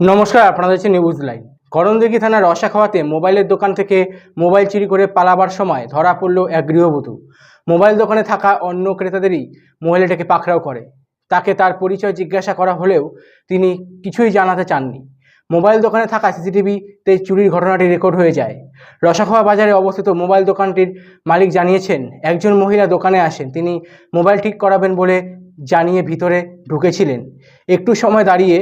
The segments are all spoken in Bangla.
নমস্কার আপনাদের হচ্ছে নিউজ লাইন করণদিঘি থানার রসাখাওয়াতে মোবাইলের দোকান থেকে মোবাইল চুরি করে পালাবার সময় ধরা পড়ল এক গৃহবধূ। মোবাইল দোকানে থাকা অন্য ক্রেতাদেরই মহিলাটাকে পাকড়াও করে। তাকে তার পরিচয় জিজ্ঞাসা করা হলেও তিনি কিছুই জানাতে চাননি। মোবাইল দোকানে থাকা সিসিটিভিতে চুরির ঘটনাটি রেকর্ড হয়ে যায়। রসাখাওয়া বাজারে অবস্থিত মোবাইল দোকানটির মালিক জানিয়েছেন, একজন মহিলা দোকানে আসেন। তিনি মোবাইল ঠিক করাবেন বলে জানিয়ে ভিতরে ঢুকেছিলেন। একটু সময় দাঁড়িয়ে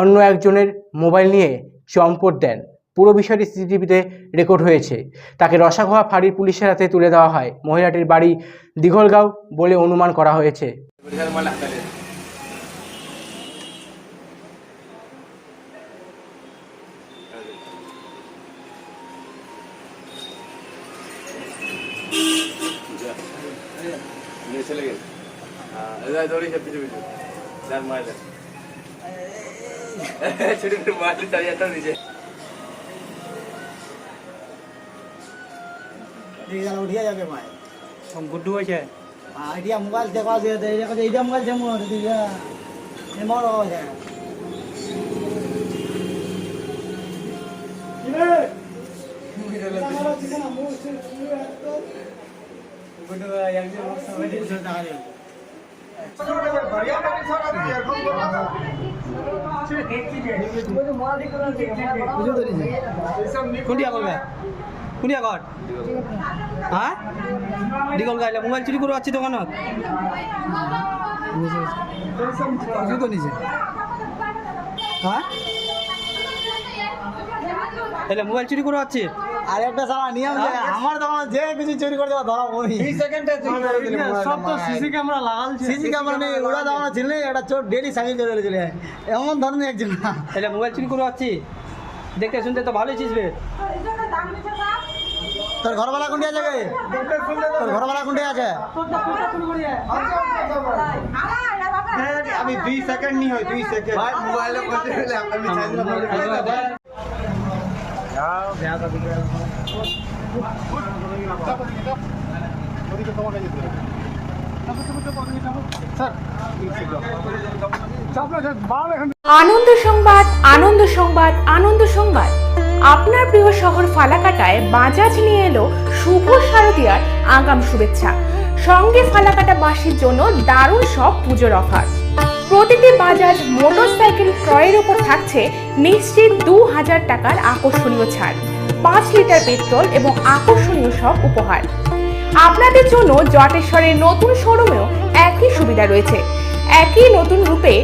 অন্য একজনের মোবাইল নিয়ে চম্পট দেন। পুরো বিষয়টি সিসিটিভিতে রেকর্ড হয়েছে। তাকে রসাঘোয়া ফাঁড়ির পুলিশের হাতে তুলে দেওয়া হয়। মহিলাটির বাড়ি দিঘলগাঁও বলে অনুমান করা হয়েছে। চলে গেছে দৌড়ি সব পিছু পিছু যার মারলে ছোট ছোট মারলে তাই একটা নিজে উঠিয়া যাবে মায় গুড্ডু হয়েছে আইডিয়া মোবাইল দেখবা যে এইটা কাছে এইটা মোবাইল যেমন দিঘা এমন কোনটি আগল গায়? কোনটি আগত হা দীঘল গাইলে মোবাইল চুরি করে আছি দোকানত? নিছে হ্যাঁ? তাহলে মোবাইল চুরি করে আছি? আর একটা নিয়ম যে আমার দোকান যে কিছু চুরি করে দেবা ধরা পড়ি। সব তো সিসি ক্যামেরা লাগাল সিসি ক্যামেরা নেই ওরা দোকান ছিল একটা চোর ডেলি সাইকেল চলে চলে যায়। এমন ধরনের একজন। মোবাইল চুরি করে আছি। দেখতে শুনতে তো ভালোই চিসবে তোর ঘরওয়ালা কোনটি আছে তোর ঘরওয়ালা কোনটি আছে? আমি দুই সেকেন্ড নি হয় দুই সেকেন্ড মোবাইলে আমি আনন্দ সংবাদ আনন্দ সংবাদ আনন্দ সংবাদ। আপনার প্রিয় শহর ফালাকাটায় বাজাজ নিয়ে এলো শুভ শারদীয়ার আগাম শুভেচ্ছা। সঙ্গে ফালাকাটা বাসীর জন্য দারুণ সব পুজোর অফার। প্রতিটি বাজাজ মোটরসাইকেল ক্রয়ের উপর থাকছে নিশ্চিত দু হাজার টাকার আকর্ষণীয় ছাড়, পাঁচ লিটার পেট্রোল এবং আকর্ষণীয় সব উপহার। আপনাদের জন্য জটেশ্বরের নতুন শোরুমেও একই সুবিধা রয়েছে। একই নতুন রূপে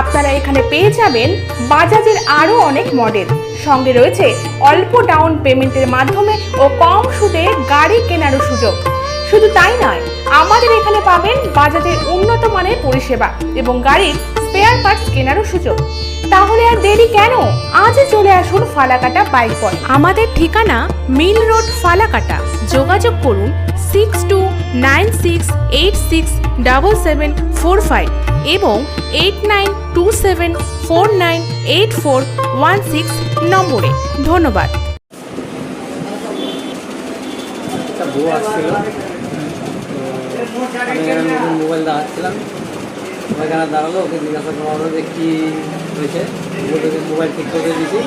আপনারা এখানে পেয়ে যাবেন বাজাজের আরও অনেক মডেল। সঙ্গে রয়েছে অল্প ডাউন পেমেন্টের মাধ্যমে ও কম সুদে গাড়ি কেনারও সুযোগ। শুধু তাই নয় আমাদের এখানে পাবেন বাজাজের উন্নত মানের পরিষেবা এবং গাড়ির স্পেয়ার পার্টস কেনারও সুযোগ। তাহলে আর দেরি কেন? আজই চলে আসুন ফালাকাটা বাইক পয়েন্ট আমাদের ঠিকানা মিল রোড ফালাকাটা। যোগাযোগ করুন six two nine six eight six double seven four five এবং eight nine two seven four nine eight four one six নম্বরে। ধন্যবাদ একটা বউ আসছিল তো আমি এখানে নতুন মোবাইল দেখাচ্ছিলাম। ওইখানে দাঁড়াল? ওকে জিজ্ঞাসা করা হলো যে কী হয়েছে। মোবাইল ঠিক করে দিয়েছি।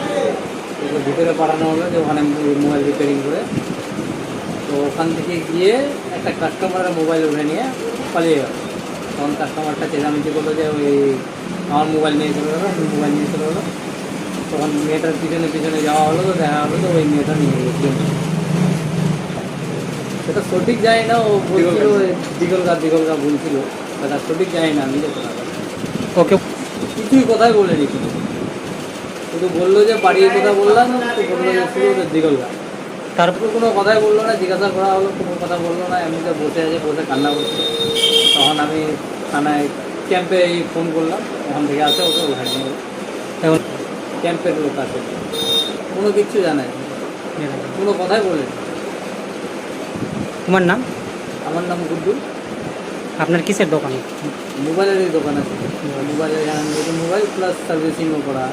ওকে ভিতরে পাঠানো হলো যে ওখানে মোবাইল রিপেয়ারিং করে। তো ওখান থেকে গিয়ে একটা কাস্টমারের মোবাইল উঠে নিয়ে পালিয়ে গেল। তখন কাস্টমারটা চেঁচামেচি করল যে ওই আমার মোবাইল নিয়ে চলে গেলো মোবাইল নিয়ে চলে গেলো। তখন মেয়েটার পিছনে পিছনে যাওয়া হলো, তো দেখা হলো তো ওই মেয়েটা নিয়ে গেছিল সেটা সঠিক জানি না ও বলছিল দিগলগা দিগলগা বলছিল সেটা সঠিক জানি না আমি যেতে ওকে। কিছুই কথাই বলেনি কিন্তু শুধু বলল যে বাড়ির কথা বললাম তো বলল যে শুধু দিগলগা তারপর? কোনো কথাই বলল না জিজ্ঞাসা করা হলো কোনো কথা বলল না এমনিতে বসে আছে বসে কান্না করছিল তখন আমি থানায় ক্যাম্পে এই ফোন করলাম ওখান থেকে আসে ওকে ওখানে। এখন? ক্যাম্পের লোক আছে কোনো কিচ্ছু জানায় কোনো কথাই বলেনি। তোমার নাম? আমার নাম গুড্ডু। আপনার কিসের দোকান? মোবাইলের দোকান আছে। মোবাইলের মোবাইল প্লাস সার্ভিসিংও করা।